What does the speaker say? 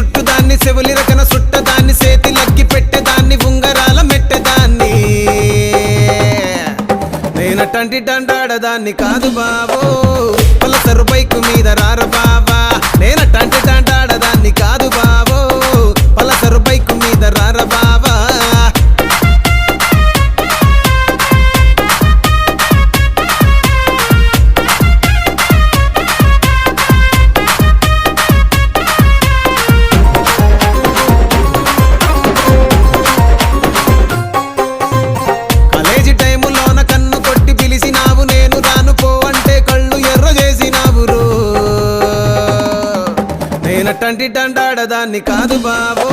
చుట్టుదాన్ని చెవులి రకన సుట్టదాన్ని చేతి లగ్గి పెట్టేదాన్ని ఉంగరాల మెట్టేదాన్ని. నేనటంటి దండాడదాన్ని కాదు బాబో పలసరు నేనట్టంటి దండాడదాన్ని కాదు బాబు.